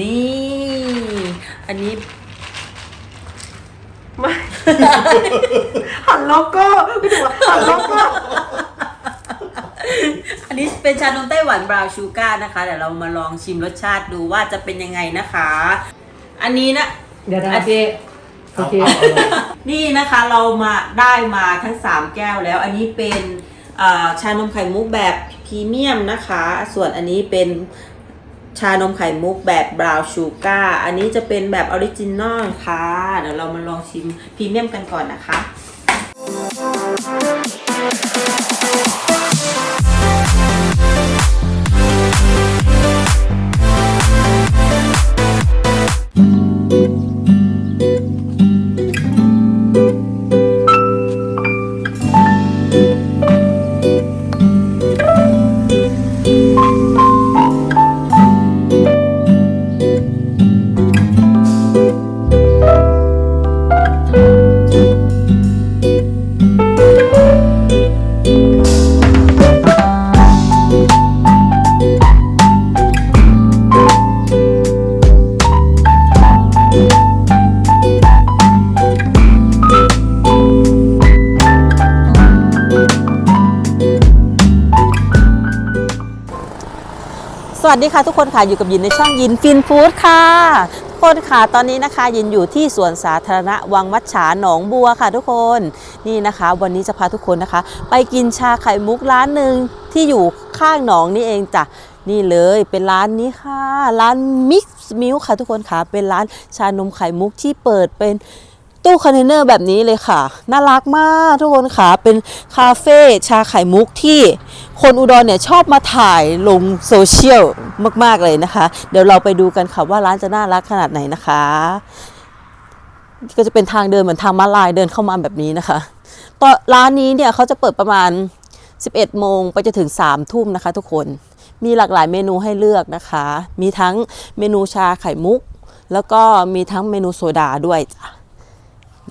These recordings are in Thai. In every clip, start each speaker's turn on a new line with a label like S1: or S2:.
S1: นี่ อันนี้
S2: ไม่ หันโลโก้ไม่ถูกว่าหันโลโก้
S1: อันนี้เป็นชานมไต้หวันบราวน์ชูการ์นะคะเดี๋ยวเรามาลองชิมรสชาติดูว่าจะเป็นยังไงนะคะ อันนี้นะ
S2: เดี๋ยวนะเจโอเค
S1: นี่นะคะเรามาได้มาทั้ง 3 แก้วแล้ว อันนี้เป็นเอ่อชานมไข่มุกแบบพรีเมียมนะคะ ส่วนอันนี้เป็น ชานมไข่มุกแบบบราวน์ชูการ์อันนี้จะเป็นแบบออริจินอลค่ะ เดี๋ยวเรามาลองชิมพรีเมียมกันก่อนนะคะ สวัสดีค่ะทุกคนค่ะอยู่กับยินในช่องยินฟินฟู้ดค่ะทุกคนค่ะตอนนี้นะคะยินอยู่ที่สวนสาธารณะวังมัดฉาหนองบัวค่ะทุกคนนี่นะคะ วันนี้จะพาทุกคนนะคะ ไปกินชาไข่มุกร้านหนึ่งที่อยู่ข้างหนองนี่เองจ้ะนี่เลยเป็นร้านนี้ค่ะ ร้านมิกซ์มิลค่ะทุกคนค่ะเป็นร้านชานมไข่มุกที่เปิดเป็น ตู้คอนเทนเนอร์แบบนี้เลยค่ะ น่ารักมากทุกคนค่ะ เป็นคาเฟ่ชาไข่มุกที่คนอุดรเนี่ยชอบมาถ่ายลงโซเชียลมากๆเลยนะคะ เดี๋ยวเราไปดูกันค่ะว่าร้านจะน่ารักขนาดไหนนะคะ ก็จะเป็นทางเดินเหมือนทางม้าลายเดินเข้ามาแบบนี้นะคะตอนร้านนี้เนี่ยเขาจะเปิดประมาณ 11 โมงไปจนถึง 3 ทุ่มนะคะ ทุกคน มีหลากหลายเมนูให้เลือกนะคะ มีทั้งเมนูชาไข่มุก แล้วก็มีทั้งเมนูโซดาด้วยจ้ะ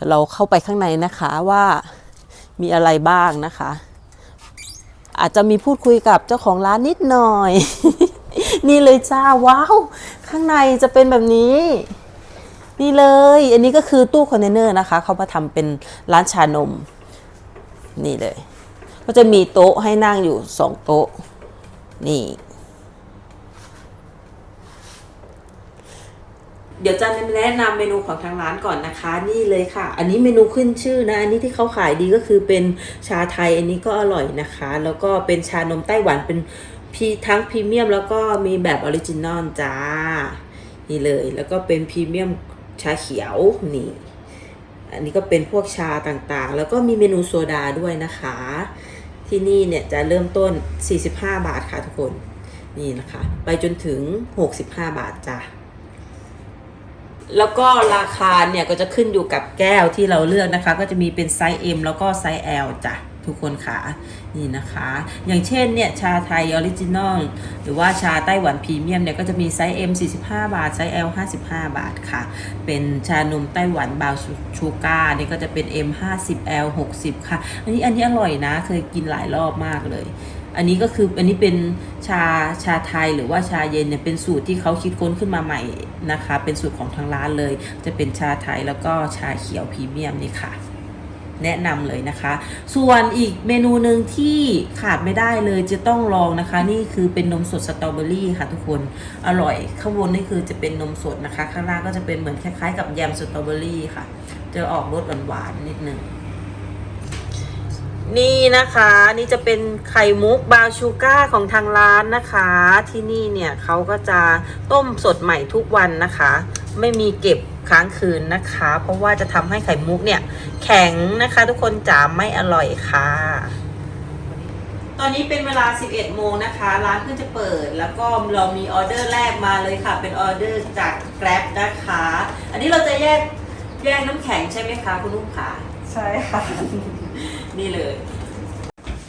S1: เราเข้าไปข้างในนะคะว่ามีอะไรบ้างนะคะ อาจจะมีพูดคุยกับเจ้าของร้านนิดหน่อย นี่เลยจ้าว้าวข้างในจะเป็นแบบนี้นี่เลย อันนี้ก็คือตู้คอนเทนเนอร์นะคะเขามาทำเป็นร้านชานม นี่เลย ก็จะมีโต๊ะให้นั่งอยู่สองโต๊ะ นี่ เดี๋ยวจะแนะนำเมนูของทางร้านก่อนนะคะ นี่เลยค่ะ อันนี้เมนูขึ้นชื่อนะ อันนี้ที่เขาขายดีก็คือเป็นชาไทย อันนี้ก็อร่อยนะคะ แล้วก็เป็นชานมไต้หวันเป็นพีทั้งพรีเมียมแล้วก็มีแบบออริจินอลจ้า นี่เลย แล้วก็เป็นพรีเมียมชาเขียวนี่ อันนี้ก็เป็นพวกชาต่างๆ แล้วก็มีเมนูโซดาด้วยนะคะ ที่นี่เนี่ยจะเริ่มต้น 45 บาทค่ะทุกคน นี่นะคะ ไปจนถึง 65 บาทจ้ะ แล้วก็ราคาเนี่ยก็จะขึ้นอยู่กับแก้วที่เราเลือกนะคะ ก็จะมีเป็นไซส์ M แล้วก็ไซส์ L จ้ะทุกคนค่ะนี่นะคะ อย่างเช่นเนี่ยชาไทยออริจินอลหรือว่าชาไต้หวันพรีเมียมเนี่ยก็จะมีไซส์ M 45 บาท ไซส์ L 55 บาทค่ะ เป็นชานมไต้หวันบาวชูการ์นี่ก็จะเป็น M 50 L 60 ค่ะ อันนี้อันนี้อร่อยนะ เคยกินหลายรอบมากเลย อันนี้ก็คืออันนี้เป็นชาชาไทยหรือว่าชาเย็นเนี่ยเป็นสูตรที่เขาคิดค้นขึ้นมาใหม่นะคะ เป็นสูตรของทางร้านเลย จะเป็นชาไทยแล้วก็ชาเขียวพรีเมียมนี่ค่ะ แนะนำเลยนะคะ ส่วนอีกเมนูหนึ่งที่ขาดไม่ได้เลยจะต้องลองนะคะ นี่คือเป็นนมสดสตรอเบอรี่ค่ะทุกคนอร่อยข้างบนนี่คือจะเป็นนมสดนะคะ ข้างล่างก็จะเป็นเหมือนคล้ายๆ กับแยมสตรอเบอรี่ค่ะ จะออกรสหวานๆนิดนึง นี่นะคะ นี่จะเป็นไข่มุกบาวชูการ์ของทางร้านนะคะ ที่นี่เนี่ยเขาก็จะต้มสดใหม่ทุกวันนะคะ ไม่มีเก็บค้างคืนนะคะ เพราะว่าจะทำให้ไข่มุกเนี่ย แข็งนะคะ ทุกคนจ๋าไม่อร่อยค่ะ ตอนนี้เป็นเวลา 11 โมงนะคะ ร้านเพิ่งจะเปิด แล้วก็เรามีออเดอร์แรกมาเลยค่ะ เป็นออเดอร์จาก Grab นะคะ อันนี้เราจะแยกแยกน้ำแข็งใช่ไหมคะคุณลูกค้า
S2: ใช่ค่ะ
S1: นี่เลย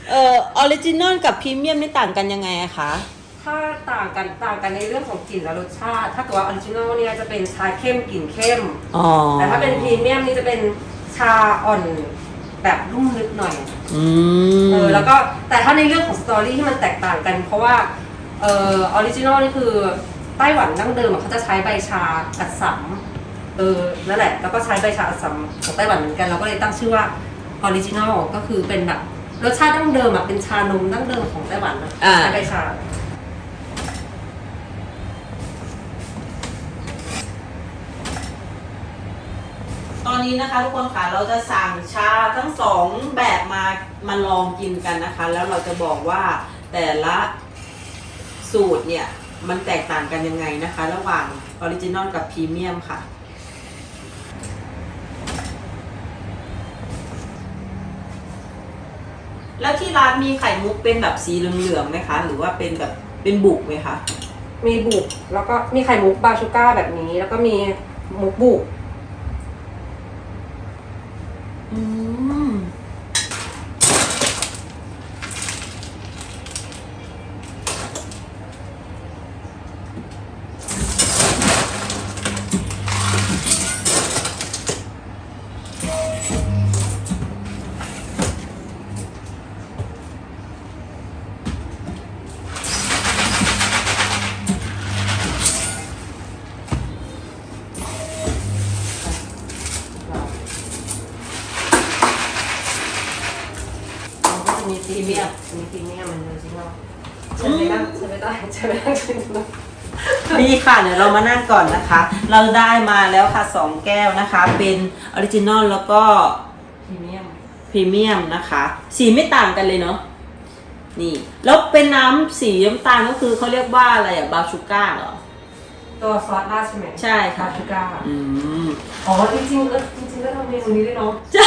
S1: เอ่อออริจินอลกับพรีเมียมนี่ต่างกันยังไงอะคะ
S2: ถ้าต่างกันต่างกันในเรื่องของกลิ่นและรสชาติ ถ้าเกิดว่าออริจินอลเนี่ยจะเป็นชาเข้มกลิ่นเข้ม
S1: อ๋อ
S2: แต่ถ้าเป็นพรีเมียมนี่จะเป็นชาอ่อนแบบรุ่มลึกหน่อย
S1: อืม
S2: เออแล้วก็แต่ถ้าในเรื่องของสตอรี่ที่มันแตกต่างกัน เพราะว่าเออออริจินอลนี่คือไต้หวันดั้งเดิมอะเขาจะใช้ใบชาอัดสำเออนั่นแหละแล้วก็ใช้ใบชาอัดสำของไต้หวันเหมือนกันเราก็เลยตั้งชื่อว่า ออริจินอลก็คือเป็นแบบรสชาติดั้งเดิมอะเป็นชานมดั้งเดิมของไต้หวันอะ
S1: อ่า
S2: ใช้ใบชา
S1: ตอนนี้นะคะทุกคนค่ะเราจะสั่งชาทั้งสองแบบมามาลองกินกันนะคะ แล้วเราจะบอกว่าแต่ละสูตรเนี่ย มันแตกต่างกันยังไงนะคะ ระหว่างออริจินอลกับพรีเมียมค่ะ แล้วที่ร้านมีไข่มุกเป็นแบบสีเหลืองๆไหมคะ หรือว่าเป็นแบบเป็นบุกไหมคะ
S2: มีบุกแล้วก็มีไข่มุกบาชูก้าแบบนี้ แล้วก็มีมุกบุก มันก็จะมีพรีเมียมมีพรีเมียมมันออริจินอลใช่ไหมล่ะใช่ไหมได้ใช่ไหมล่ะใช่ไหมล่ะ
S1: นี่ค่ะเดี๋ยวเรามานั่งก่อนนะคะ เราได้มาแล้วค่ะสองแก้วนะคะ เป็นออริจินอลแล้วก็
S2: พรีเมียม
S1: พรีเมียมนะคะ สีไม่ต่างกันเลยเนาะนี่แล้วเป็นน้ำสีน้ำตาลก็คือเขาเรียกว่าอะไรอะบาชูก้าเหรอ
S2: ตัวซอสราดใช่ไหม
S1: ใช่ค่ะ
S2: บาชูก้า
S1: อืม
S2: อ๋อจริงๆเออจริงๆก็ทำเมนูนี้ด้วยเนาะ
S1: ใช่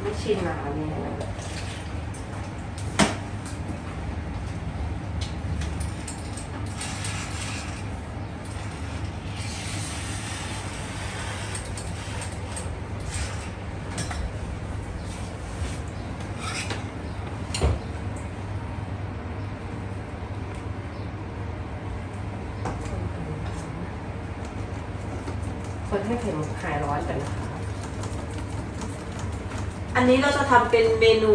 S2: ไม่ ชินนะอันนี้คนให้เผ็ดหายร้อนกันนะคะ
S1: อันนี้เราจะทำเป็นเมนู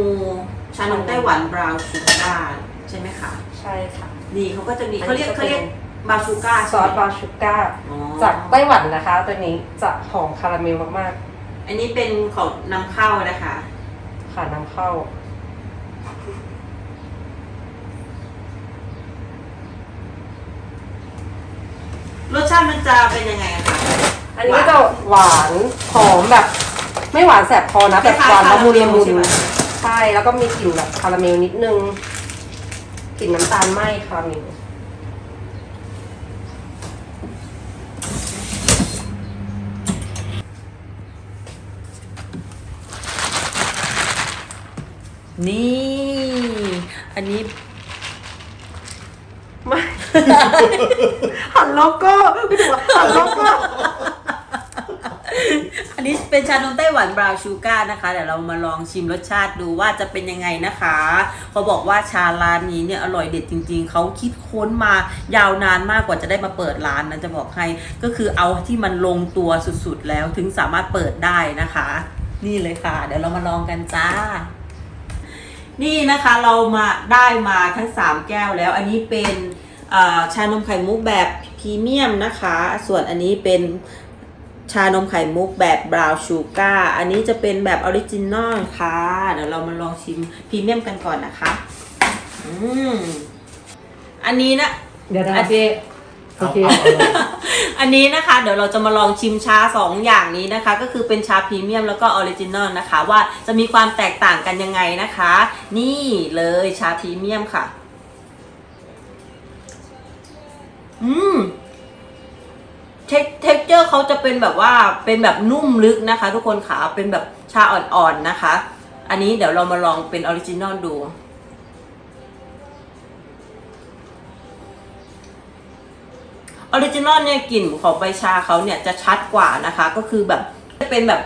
S1: ชานมไต้หวันบราวน์ชูการ์ใช่ไหมคะ
S2: ใช่ค่ะ
S1: นี่เขาก็จะมี
S2: อันนี้
S1: เขาเรียก
S2: ก็เป็น
S1: เขาเรียกบราวน์ชูการ์
S2: ซอสบาชูก้า
S1: อ๋อ
S2: จากไต้หวันนะคะ ตัวนี้จะหอมคาราเมลมาก
S1: อันนี้เป็นของนำเข้านะคะ
S2: ๆค่ะนำเข้า
S1: รสชาติมันจะเป็นยังไงอะคะ
S2: อันนี้ก็จะหวานหอมแบบ ไม่หวานแสบคอนะแบบหวานละมุนละมุน
S1: ใช่ไหม
S2: ใช่แล้วก็มีกลิ่นแบบคาราเมลนิดนึงกลิ่นน้ำตาลไหมคาราเมล
S1: นี่ อันนี้
S2: ไม่ หันโลโก้ไม่ถูกว่าหันโลโก้
S1: อันนี้เป็นชานมไต้หวันบราวน์ชูการ์นะคะ เดี๋ยวเรามาลองชิมรสชาติดูว่าจะเป็นยังไงนะคะ เขาบอกว่าชาร้านนี้เนี่ยอร่อยเด็ดจริง ๆ เขาคิดค้นมายาวนานมากกว่าจะได้มาเปิดร้านนะจะบอกให้ก็คือเอาที่มันลงตัวสุดๆแล้วถึงสามารถเปิดได้นะคะ นี่เลยค่ะ เดี๋ยวเรามาลองกันจ้านี่นะคะเรามาได้มาทั้ง 3 แก้วแล้ว อันนี้เป็นชานมไข่มุกแบบพรีเมียมนะคะ ส่วนอันนี้เป็น ชานมไข่มุกแบบบราวน์ชูการ์อันนี้จะเป็นแบบออริจินอลค่ะ เดี๋ยวเรามาลองชิมพรีเมียมกันก่อนนะคะ อืม อันนี้นะ
S2: เดี๋ยวนะ
S1: อัน
S2: พี่โอเค
S1: อันนี้นะคะ เดี๋ยวเราจะมาลองชิมชา 2 อย่างนี้นะคะ ก็คือเป็นชาพรีเมียมแล้วก็ออริจินอลนะคะ ว่าจะมีความแตกต่างกันยังไงนะคะ นี่เลยชาพรีเมียมค่ะ อืม เทคเจอร์เขาจะเป็นแบบว่าเป็นแบบนุ่มลึกนะคะ ทุกคนขาเป็นแบบชาอ่อนๆนะคะ อันนี้เดี๋ยวเรามาลองเป็นออริจินอลดูออริจินอลเนี่ยกลิ่นของใบชาเขาเนี่ยจะชัดกว่านะคะ ก็คือแบบจะเป็นแบบ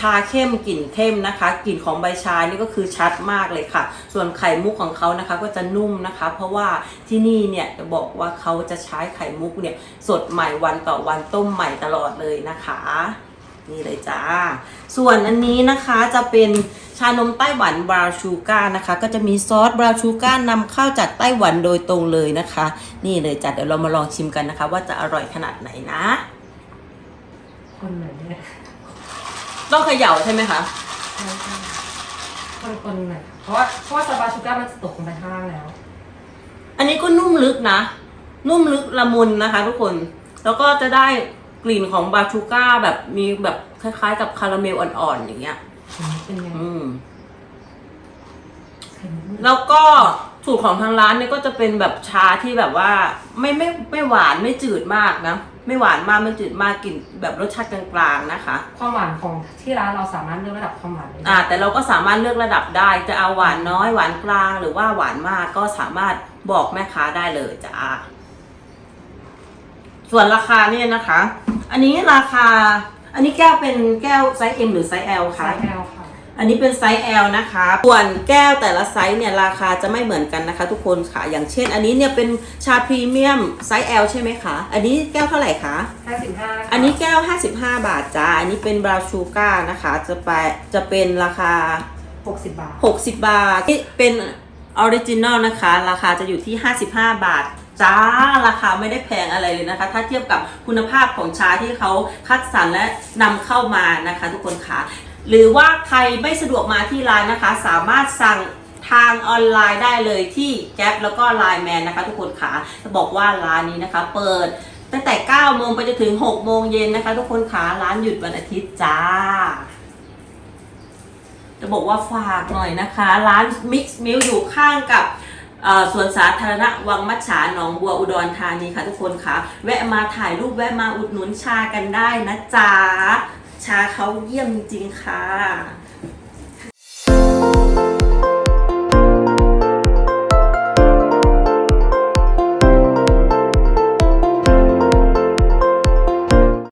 S1: ชาเข้มกลิ่นเข้มนะคะ กลิ่นของใบชานี่ก็คือชัดมากเลยค่ะ ส่วนไข่มุกของเขานะคะก็จะนุ่มนะคะ เพราะว่าที่นี่เนี่ยจะบอกว่าเขาจะใช้ไข่มุกเนี่ยสดใหม่วันต่อวันต้มใหม่ตลอดเลยนะคะนี่เลยจ้า ส่วนอันนี้นะคะจะเป็นชานมไต้หวันบราชูการ์นะคะ ก็จะมีซอสบราชูการ์นำเข้าจากไต้หวันโดยตรงเลยนะคะ นี่เลยจ้ะเดี๋ยวเรามาลองชิมกันนะคะ ว่าจะอร่อยขนาดไหนนะ
S2: คนไหนเนี่ย
S1: ต้องเขย่าใช่ไหมคะ
S2: คนคนไหนเพราะว่าเพราะว่าซาบาชูก้ามันจะตกลงไปข้างล่างแล้ว
S1: อันนี้ก็นุ่มลึกนะ นุ่มลึกละมุนนะคะ ทุกคน แล้วก็จะได้กลิ่นของบาชูก้าแบบมีแบบคล้ายๆ กับคาราเมลอ่อนๆอย่างเงี้ย
S2: เป็นไง
S1: อืม
S2: เค็ม
S1: แล้วก็สูตรของทางร้านเนี่ยก็จะเป็นแบบชาที่แบบว่า ไม่ไม่ไม่หวานไม่จืดมากนะ ไม่หวานมากไม่จืดมากกลิ่นแบบรสชาติกลางๆนะคะ
S2: ความหวานของที่ร้านเราสามารถเลือกระดับความหวานได้
S1: อ่าแต่เราก็สามารถเลือกระดับได้จะเอาหวานน้อยหวานกลาง หรือว่าหวานมากก็สามารถบอกแม่ค้าได้เลยจ้าส่วนราคาเนี่ยนะคะ อันนี้ราคา อันนี้แก้วเป็นแก้วไซส์ M หรือไซส์ L
S2: ไซ
S1: คะ
S2: ส์แอลค่ะ
S1: อันนี้เป็นไซส์ L นะคะ ส่วนแก้วแต่ละไซส์เนี่ยราคาจะไม่เหมือนกันนะคะ ทุกคนค่ะ อย่างเช่น อันนี้เนี่ยเป็นชาพรีเมียมไซส์ L ใช่ไหมคะ อันนี้แก้วเท่าไหร่คะ
S2: 55
S1: อันนี้แก้ว 55 บาทจ้า อันนี้เป็นบราวน์ชูการ์นะคะ จะไปจะเป็นราคา
S2: 60 บาท
S1: 60 บาทที่เป็นออริจินอลนะคะ ราคาจะอยู่ที่ 55 บาทจ้าราคาไม่ได้แพงอะไรเลยนะคะ ถ้าเทียบกับคุณภาพของชาที่เขาคัดสรรและนำเข้ามานะคะ ทุกคนค่ะ หรือว่าใครไม่สะดวกมาที่ร้านนะคะ สามารถสั่งทางออนไลน์ได้เลยที่แก๊ปแล้วก็ไลน์แมนนะคะทุกคนค่ะจะบอกว่าร้านนี้นะคะ เปิดตั้งแต่ 9 โมงไปจนถึง 6 โมงเย็นนะคะ ทุกคนค่ะร้านหยุดวันอาทิตย์จ้า จะบอกว่าฝากหน่อยนะคะ ร้าน Mix Milk อยู่ข้างกับสวนสาธารณะวังมัจฉาหนองบัวอุดรธานีค่ะทุกคนค่ะ แวะมาถ่ายรูปแวะมาอุดหนุนชากันได้นะจ๊ะ ชาเขาเยี่ยมจริงค่ะ